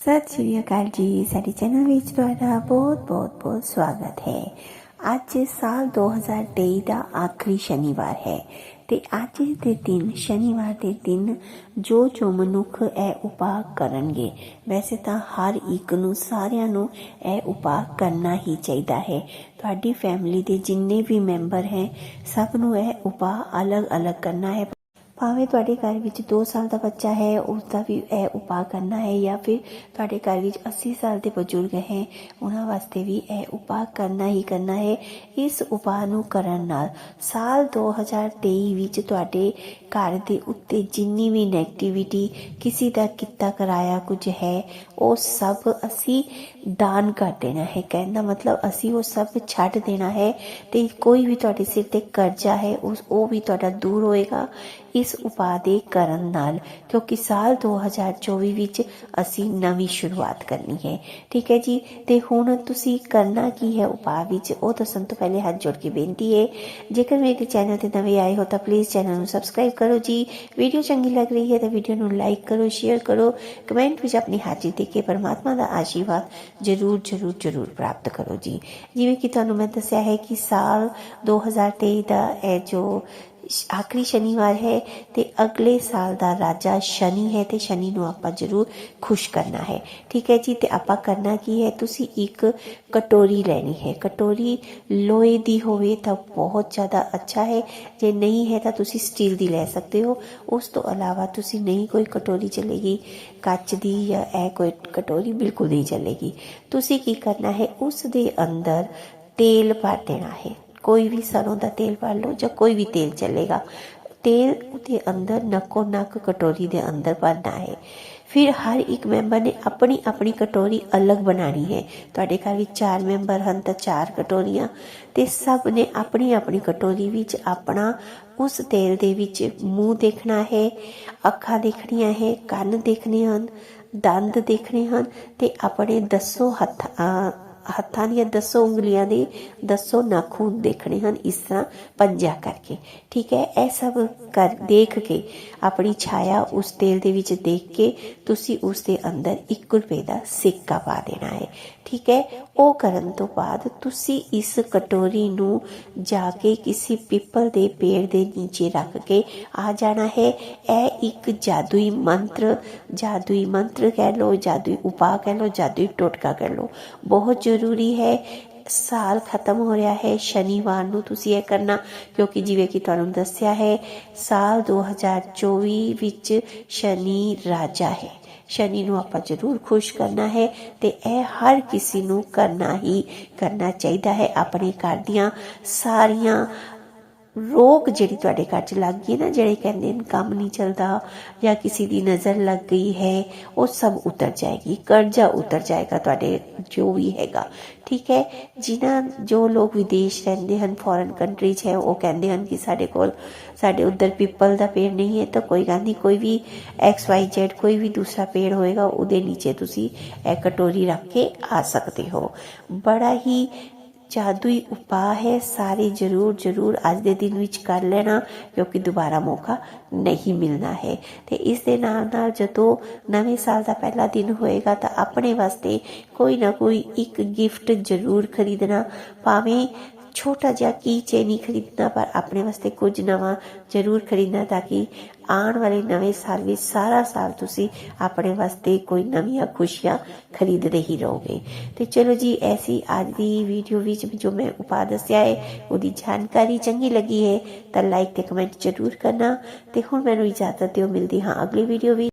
ਸਤਿ ਸ਼੍ਰੀ ਅਕਾਲ ਜੀ। ਸਾਡੇ ਚੈਨਲ ਵਿੱਚ ਤੁਹਾਡਾ ਬਹੁਤ ਬਹੁਤ ਬਹੁਤ ਸਵਾਗਤ ਹੈ। ਅੱਜ ਸਾਲ 2023 ਦਾ ਆਖਰੀ ਸ਼ਨੀਵਾਰ ਹੈ ਤੇ ਅੱਜ ਦੇ ਦਿਨ, ਸ਼ਨੀਵਾਰ ਦੇ ਦਿਨ ਜੋ ਜੋ ਮਨੁੱਖ ਇਹ ਉਪਾਅ ਕਰਨਗੇ, ਵੈਸੇ ਤਾਂ ਹਰ ਇੱਕ ਨੂੰ ਸਾਰਿਆਂ ਨੂੰ ਇਹ ਉਪਾਅ ਕਰਨਾ ਹੀ ਚਾਹੀਦਾ ਹੈ। ਤੁਹਾਡੀ ਫੈਮਿਲੀ ਦੇ ਜਿੰਨੇ ਵੀ ਮੈਂਬਰ ਹੈ, ਸਭ ਨੂੰ ਇਹ ਉਪਾਅ ਅਲੱਗ-ਅਲੱਗ ਕਰਨਾ ਹੈ। ਭਾਵੇਂ ਤੁਹਾਡੇ ਘਰ ਵਿੱਚ 2 ਸਾਲ ਦਾ ਬੱਚਾ ਹੈ ਉਸ ਦਾ ਵੀ ਇਹ ਉਪਾਅ ਕਰਨਾ ਹੈ ਜਾਂ ਫਿਰ ਤੁਹਾਡੇ ਘਰ ਵਿੱਚ 80 ਸਾਲ ਦੇ ਬਜ਼ੁਰਗ ਹੈ, ਉਹਨਾਂ ਵਾਸਤੇ ਵੀ ਇਹ ਉਪਾਅ ਕਰਨਾ ਹੀ ਕਰਨਾ ਹੈ। ਇਸ ਉਪਾਅ ਨੂੰ ਕਰਨ ਨਾਲ ਸਾਲ 2023 ਵਿੱਚ ਤੁਹਾਡੇ ਘਰ ਦੇ ਉੱਤੇ ਜਿੰਨੀ ਵੀ ਨੈਗੇਟਿਵਿਟੀ ਕਿਸੇ ਦਾ ਕੀਤਾ ਕਰਾਇਆ ਕੁਝ ਹੈ, ਉਹ ਸਭ ਅਸੀਂ ਦਾਨ ਕਰ ਦੇਣਾ ਹੈ। ਕਹਿਣ ਦਾ ਮਤਲਬ ਅਸੀਂ ਉਹ ਸਭ ਛੱਡ ਦੇਣਾ ਹੈ ਤੇ ਕੋਈ ਵੀ ਤੁਹਾਡੇ ਸਿਰ ਤੇ ਕਰਜ਼ਾ ਹੈ, ਉਸ ਉਹ ਵੀ ਤੁਹਾਡਾ ਦੂਰ ਹੋਏਗਾ। ਇਸ ਉਪਾਅ ਦੇ ਕਰਨ ਨਾਲ, ਕਿਉਂਕਿ ਸਾਲ 2024 ਵਿੱਚ ਅਸੀਂ ਨਵੀਂ ਸ਼ੁਰੂਆਤ ਕਰਨੀ ਹੈ। ਠੀਕ ਹੈ ਜੀ? ਤੇ ਹੁਣ ਤੁਸੀਂ ਕਰਨਾ ਕੀ ਹੈ ਉਪਾਅ ਵਿੱਚ? ਉਹ ਦੱਸਣ ਤੋਂ ਪਹਿਲੇ ਹੱਥ ਜੋੜ ਕੇ ਬੇਨਤੀ ਹੈ, ਜੇਕਰ ਮੇਰੇ ਚੈਨਲ ਤੇ ਨਵੇਂ ਆਏ ਹੋ ਤਾਂ ਪਲੀਜ਼ ਚੈਨਲ ਨੂੰ ਸਬਸਕ੍ਰਾਈਬ ਕਰੋ ਜੀ। ਵੀਡੀਓ ਚੰਗੀ ਲੱਗ ਰਹੀ ਹੈ ਤਾਂ ਵੀਡੀਓ ਨੂੰ ਲਾਈਕ ਕਰੋ ਸ਼ੇਅਰ ਕਰੋ ਕਮੈਂਟ ਵਿੱਚ ਆਪਣੀ ਹਾਜ਼ਰੀ ਦੇ ਕੇ ਪਰਮਾਤਮਾ ਦਾ ਆਸ਼ੀਰਵਾਦ ਜਰੂਰ ਜਰੂਰ ਜਰੂਰ ਪ੍ਰਾਪਤ ਕਰੋ ਜੀ। ਜਿਵੇਂ ਕਿ ਤੁਹਾਨੂੰ ਮੈਂ ਦੱਸਿਆ ਹੈ ਕਿ ਸਾਲ 2023 ਦਾ ਇਹ ਜੋ ਆਖਰੀ ਸ਼ਨੀਵਾਰ ਹੈ ਤੇ ਅਗਲੇ ਸਾਲ ਦਾ ਰਾਜਾ ਸ਼ਨੀ ਹੈ ਤੇ ਸ਼ਨੀ ਨੂੰ ਆਪਾਂ ਜ਼ਰੂਰ ਖੁਸ਼ ਕਰਨਾ ਹੈ। ਠੀਕ ਹੈ ਜੀ, ਤੇ ਆਪਾਂ ਕਰਨਾ ਕੀ ਹੈ? ਤੁਸੀਂ ਇੱਕ ਕਟੋਰੀ ਲੈਣੀ ਹੈ। ਕਟੋਰੀ ਲੋਹੇ ਦੀ ਹੋਵੇ ਤਾਂ ਬਹੁਤ ਜ਼ਿਆਦਾ ਅੱਛਾ ਹੈ। ਜੇ ਨਹੀਂ ਹੈ ਤਾਂ ਤੁਸੀਂ ਸਟੀਲ ਦੀ ਲੈ ਸਕਦੇ ਹੋ। ਉਸ ਤੋਂ ਇਲਾਵਾ ਤੁਸੀਂ ਨਹੀਂ ਕੋਈ ਕਟੋਰੀ ਚੱਲੇਗੀ, ਕੱਚ ਦੀ ਜਾਂ ਇਹ ਕੋਈ ਕਟੋਰੀ ਬਿਲਕੁਲ ਨਹੀਂ ਚੱਲੇਗੀ। ਤੁਸੀਂ ਕੀ ਕਰਨਾ ਹੈ? ਉਸ ਦੇ ਅੰਦਰ ਤੇਲ ਪਾ ਦੇਣਾ ਹੈ। ਕੋਈ ਵੀ ਸਰੋਂ ਦਾ ਤੇਲ ਪਾ ਲਓ ਜਾਂ ਕੋਈ ਵੀ ਤੇਲ ਚੱਲੇਗਾ, ਤੇਲ ਦੇ ਅੰਦਰ ਨੱਕੋ ਨੱਕ ਕਟੋਰੀ ਦੇ ਅੰਦਰ ਭਰਨਾ ਹੈ। ਫਿਰ ਹਰ ਇੱਕ ਮੈਂਬਰ ਨੇ ਆਪਣੀ ਆਪਣੀ ਕਟੋਰੀ ਅਲੱਗ ਬਣਾਣੀ ਹੈ। ਤੁਹਾਡੇ ਘਰ ਵਿੱਚ ਚਾਰ ਮੈਂਬਰ ਹਨ ਤਾਂ ਚਾਰ ਕਟੋਰੀਆਂ ਤੇ ਸਭ ਨੇ ਆਪਣੀ ਆਪਣੀ ਕਟੋਰੀ ਵਿੱਚ ਆਪਣਾ ਉਸ ਤੇਲ ਦੇ ਵਿੱਚ ਮੂੰਹ ਦੇਖਣਾ ਹੈ, ਅੱਖਾਂ ਦੇਖਣੀਆਂ ਹੈ, ਕੰਨ ਦੇਖਣੇ ਹਨ, ਦੰਦ ਦੇਖਣੇ ਹਨ ਤੇ ਆਪਣੇ ਦਸੋ ਹੱਥ ਹੱਥਾਂ ਦੀਆਂ ਦੱਸੋ, ਉਂਗਲੀਆਂ ਦੇ ਦੱਸੋ ਨਾਖੂਨ ਦੇਖਣੇ ਹਨ, ਇਸ ਤਰ੍ਹਾਂ ਪੰਜਾ ਕਰਕੇ। ਠੀਕ ਹੈ, ਇਹ ਸਭ ਕਰ, ਦੇਖ ਕੇ, ਆਪਣੀ ਛਾਇਆ ਉਸ ਤੇਲ ਦੇ ਵਿੱਚ ਦੇਖ ਕੇ ਤੁਸੀਂ ਉਸ ਦੇ ਅੰਦਰ 1 ਰੁਪਏ ਦਾ ਸਿੱਕਾ ਪਾ ਦੇਣਾ ਹੈ। ਠੀਕ ਹੈ, ਉਹ ਕਰਨ ਤੋਂ ਬਾਅਦ ਤੁਸੀਂ ਇਸ ਕਟੋਰੀ ਨੂੰ ਜਾ ਕੇ ਕਿਸੇ ਪਿੱਪਲ ਦੇ ਪੇੜ ਦੇ ਨੀਚੇ ਰੱਖ ਕੇ ਆ ਜਾਣਾ ਹੈ। ਇਹ ਇੱਕ ਜਾਦੂਈ ਮੰਤਰ ਜਾਦੂਈ ਮੰਤਰ ਕਹਿ ਲੋ ਜਾਦੂਈ ਉਪਾਅ ਕਹਿ ਲੋ ਜਾਦੂਈ ਟੋਟਕਾ ਕਹਿ ਲੋ ਬਹੁਤ ਜ਼ਰੂਰੀ ਹੈ, ਸਾਲ ਖਤਮ ਹੋ ਰਿਹਾ ਹੈ, ਸ਼ਨੀਵਾਰ ਨੂੰ ਤੁਸੀਂ ਇਹ ਕਰਨਾ, ਕਿਉਂਕਿ ਜਿਵੇਂ ਕਿ ਤੁਹਾਨੂੰ ਦੱਸਿਆ ਹੈ, ਸਾਲ 2024 ਵਿੱਚ ਸ਼ਨੀ ਰਾਜਾ ਹੈ। ਸ਼ਨੀ ਨੂੰ ਆਪਾਂ ਜ਼ਰੂਰ ਖੁਸ਼ ਕਰਨਾ ਹੈ ਤੇ ਇਹ ਹਰ ਕਿਸੇ ਨੂੰ ਕਰਨਾ ਹੀ ਕਰਨਾ ਚਾਹੀਦਾ ਹੈ, ਆਪਣੇ ਘਰ ਦੀਆਂ ਸਾਰੀਆਂ ਰੋਗ ਜਿਹੜੀ ਤੁਹਾਡੇ ਘਰ 'ਚ ਲੱਗ ਗਈ ਨਾ, ਜਿਹੜੇ ਕਹਿੰਦੇ ਨੇ ਕੰਮ ਨਹੀਂ ਚੱਲਦਾ ਜਾਂ ਕਿਸੇ ਦੀ ਨਜ਼ਰ ਲੱਗ ਗਈ ਹੈ, ਉਹ ਸਭ ਉਤਰ ਜਾਏਗੀ, ਕਰਜ਼ਾ ਉਤਰ ਜਾਏਗਾ ਤੁਹਾਡੇ ਜੋ ਵੀ ਹੈਗਾ, ਠੀਕ ਹੈ? ਜਿਨ੍ਹਾਂ, ਜੋ ਲੋਕ ਵਿਦੇਸ਼ ਰਹਿੰਦੇ ਹਨ ਫੋਰਨ ਕੰਟਰੀਜ਼ ਹੈ, ਉਹ ਕਹਿੰਦੇ ਹਨ ਕਿ ਸਾਡੇ ਕੋਲ, ਸਾਡੇ ਉਧਰ ਪਿੱਪਲ ਦਾ ਪੇੜ ਨਹੀਂ ਹੈ, ਤਾਂ ਕੋਈ ਗੱਲ ਨਹੀਂ, ਕੋਈ ਵੀ ਐਕਸ ਵਾਈ ਜ਼ੈਡ ਕੋਈ ਵੀ ਦੂਸਰਾ ਪੇੜ ਹੋਏਗਾ, ਉਹਦੇ ਨੀਚੇ ਤੁਸੀਂ ਇਹ ਕਟੋਰੀ ਰੱਖ ਕੇ ਆ ਸਕਦੇ ਹੋ। ਬੜਾ ਹੀ ਜਾਦੂਈ ਉਪਾਅ ਹੈ, ਸਾਰੇ ਜਰੂਰ ਜਰੂਰ ਅੱਜ ਦੇ ਦਿਨ ਵਿੱਚ ਕਰ ਲੈਣਾ, ਕਿਉਂਕਿ ਦੁਬਾਰਾ ਮੌਕਾ ਨਹੀਂ ਮਿਲਣਾ ਹੈ। ਤੇ ਇਸ ਦੇ ਨਾਲ ਨਾਲ ਜਦੋਂ ਨਵੇਂ ਸਾਲ ਦਾ ਪਹਿਲਾ ਦਿਨ ਹੋਏਗਾ ਤਾਂ ਆਪਣੇ ਵਾਸਤੇ ਕੋਈ ਨਾ ਕੋਈ ਇੱਕ ਗਿਫਟ ਜਰੂਰ ਖਰੀਦਣਾ, ਭਾਵੇਂ ਛੋਟਾ ਜਿਹਾ ਕੀ ਨਹੀਂ ਖਰੀਦਣਾ, ਪਰ ਆਪਣੇ ਵਾਸਤੇ ਕੁਝ ਨਵਾਂ ਜ਼ਰੂਰ ਖਰੀਦਣਾ ਤਾਂ ਕਿ ਆਉਣ ਵਾਲੇ ਨਵੇਂ ਸਾਲ ਵਿੱਚ ਸਾਰਾ ਸਾਲ ਤੁਸੀਂ ਆਪਣੇ ਵਾਸਤੇ ਕੋਈ ਨਵੀਆਂ ਖੁਸ਼ੀਆਂ ਖਰੀਦਦੇ ਹੀ ਰਹੋਗੇ। ਤੇ ਚਲੋ ਜੀ, ਐਸੀ ਅੱਜ ਦੀ ਵੀਡੀਓ ਵਿੱਚ ਜੋ ਮੈਂ ਉਪਾਅ ਦੱਸਿਆ ਹੈ, ਉਹਦੀ ਜਾਣਕਾਰੀ ਚੰਗੀ ਲੱਗੀ ਹੈ ਤਾਂ ਲਾਈਕ ਤੇ ਕਮੈਂਟ ਜ਼ਰੂਰ ਕਰਨਾ। ਤੇ ਹੁਣ ਮੈਨੂੰ ਇਜਾਜ਼ਤ ਦਿਓ, ਮਿਲਦੀ ਹਾਂ ਅਗਲੀ ਵੀਡੀਓ ਵਿੱਚ।